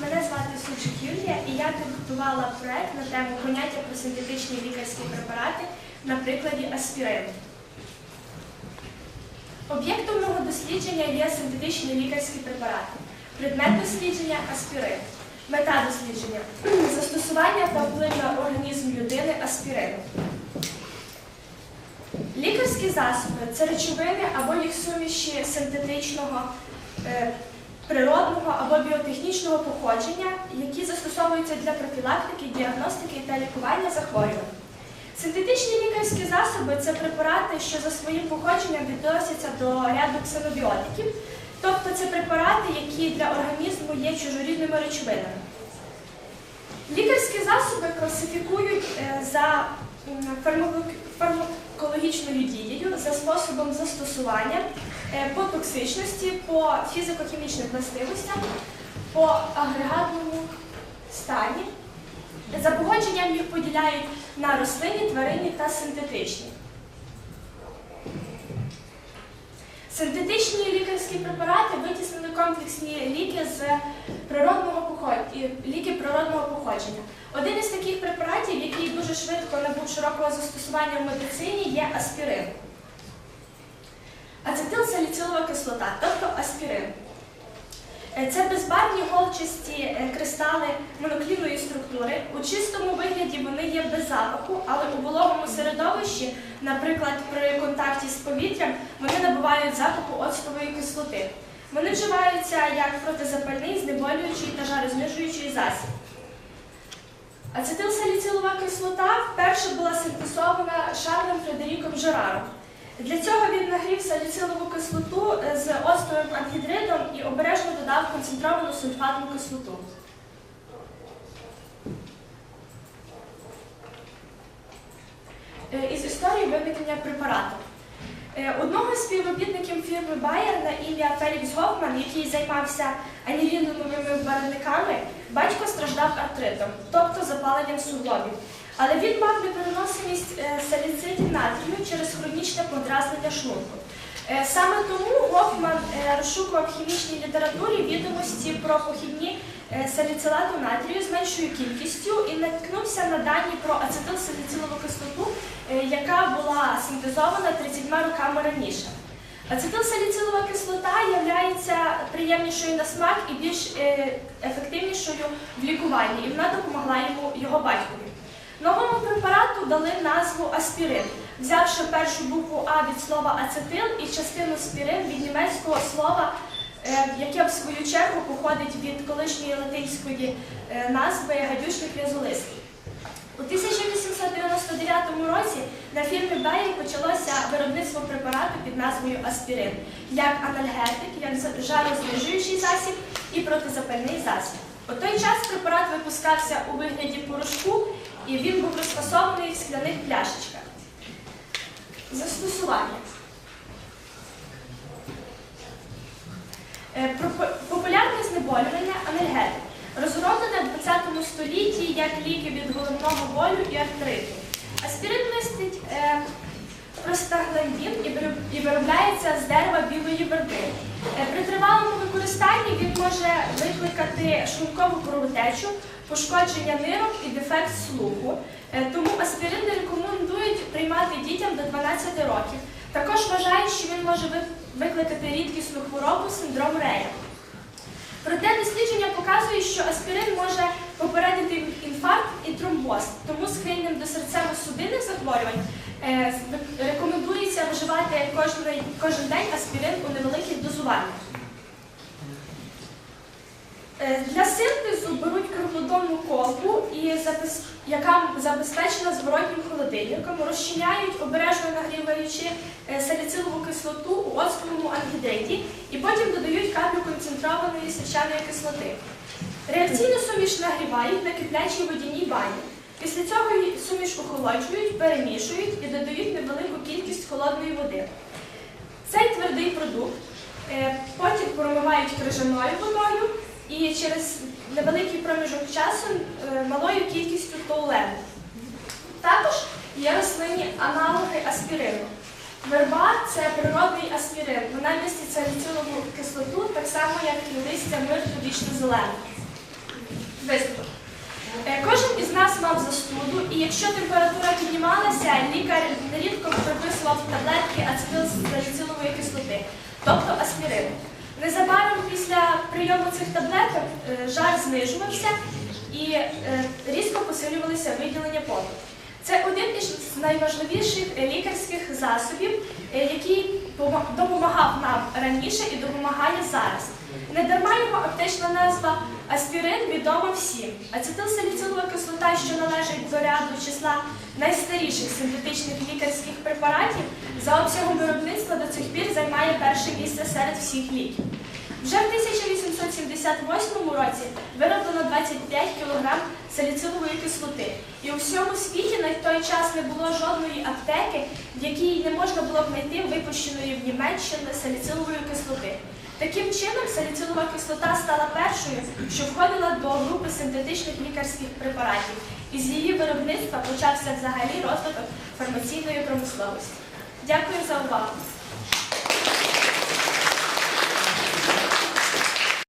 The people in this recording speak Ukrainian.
Мене звати Сучик Юлія і я підготувала проект на тему поняття про синтетичні лікарські препарати на прикладі аспірину. Об'єктом мого дослідження є синтетичні лікарські препарати. Предмет дослідження аспірин. Мета дослідження застосування та вплив на організм людини аспірину. Лікарські засоби це речовини або їх суміші синтетичного, е, природного або біотехнічного походження, які застосовуються для профілактики, діагностики та лікування захворювань. Синтетичні лікарські засоби це препарати, що за своїм походженням відносяться до ряду ксенобіотиків, тобто це препарати, які для організму є чужорідними речовинами. Лікарські засоби класифікують е, за фармакологічною дією, за способом застосування, е, по токсичності, по фізико-хімічним властивостям, по агрегатному стані. За погодженням їх поділяють на рослинні, тваринні та синтетичні. Синтетичні лікарські препарати витіснили комплексні ліки з природного походження, ліки природного походження. Один із таких препаратів, широкого застосування в медицині, є аспірин. Ацетилсаліцилова кислота, тобто аспірин. Е, Це безбарвні голчасті е, кристали моноклінної структури. У чистому вигляді вони є без запаху, але у вологому середовищі, наприклад, при контакті з повітрям, вони набувають запаху оцтової кислоти. Вони вживаються як протизапальний, знеболюючий та жарознижуючий засіб. Ацетилсаліцилова кислота вперше була синтезована Шарлем Фредеріком Жераром. Для цього він нагрів саліцилову кислоту е, з оцтовим ангідридом і обережно додав концентровану сульфатну кислоту. Е, Із історії виникнення препарату. Е, Одного з співробітників фірми Bayer на ім'я Фелікс Гофман, який займався аніліновими барвниками, батько страждав артритом, тобто запаленням суглобів. Але він мав непереносимість е, саліцитів натрію через хронічне подразнення шлунку. Е, Саме тому Гофман е, розшукував в хімічній літературі відомості про похідні саліцилату натрію з меншою кількістю і наткнувся на дані про ацетилсаліцилову кислоту, яка була синтезована 30 роками раніше. Ацетилсаліцилова кислота приємнішою на смак і більш е, ефективнішою в лікуванні, і вона допомогла йому його батькові. Новому препарату дали назву аспірин, взявши першу букву А від слова ацетил і частину спірин від німецького слова, е, яке в свою чергу походить від колишньої латинської е, назви гадючних в'язолистів. У 1899 році фірмі почалося виробництво препарату під назвою аспірин, як анальгетик, як жарознижуючий засіб і протизапальний засіб. У той час препарат випускався у вигляді порошку і він був розфасований в скляних пляшечках. Застосування. Е, Популярне знеболювання анальгетик. Розроблене в 20 столітті як ліки від головного болю і артриту. Аспірин містить е, простагландін і виробляється з дерева білої верби. Е, При тривалому використанні він може викликати шлункову кровотечу, пошкодження нирок і дефект слуху. Е, Тому аспірин рекомендують приймати дітям до 12 років. Також вважають, що він може викликати рідкісну хворобу синдром Рея. Проте дослідження показують, що аспірин може попередити інфаркт і тромбоз, тому схильним до серцево-судинних захворювань е, рекомендується вживати кожен, кожен день аспірин у невеликих дозуваннях. Е, Для синтезу беруть круглодонну колбу, яка забезпечена зворотнім холодильником, розчиняють, обережно нагріваючи е, саліцилову кислоту у оцтовому ангідриді і потім додають каплю концентрованої сечаної кислоти. Реакційну суміш нагрівають на киплячій водяній бані. Після цього суміш охолоджують, перемішують і додають невелику кількість холодної води. Цей твердий продукт е, потім промивають крижаною водою і через невеликий проміжок часу е, малою кількістю тоулену. Також є рослинні аналоги аспірину. Верба це природний аспірин. Вона містить саліцилову кислоту, так само, як і листя мирту вічно зелене. Мав застуду, і якщо температура піднімалася, лікар нерідко приписував таблетки ацетилсаліцилової кислоти, тобто аспірину. Незабаром після прийому цих таблеток е, жар знижувався і е, різко посилювалися виділення поту. Це один із найважливіших е, лікарських засобів, е, який допомагав нам раніше і допомагає зараз. Не дарма його аптечна назва аспірин відома всім. Ацетилсаліцилова кислота, що належить до ряду числа найстаріших синтетичних лікарських препаратів, за обсягом виробництва до цих пір займає перше місце серед всіх ліків. Вже в 1878 році вироблено 25 кг саліцилової кислоти. І у всьому світі на той час не було жодної аптеки, в якій не можна було б знайти випущеної в Німеччині саліцилової кислоти. Таким чином, саліцилова кислота стала першою, що входила до групи синтетичних лікарських препаратів. І з її виробництва почався взагалі розвиток фармаційної промисловості. Дякую за увагу.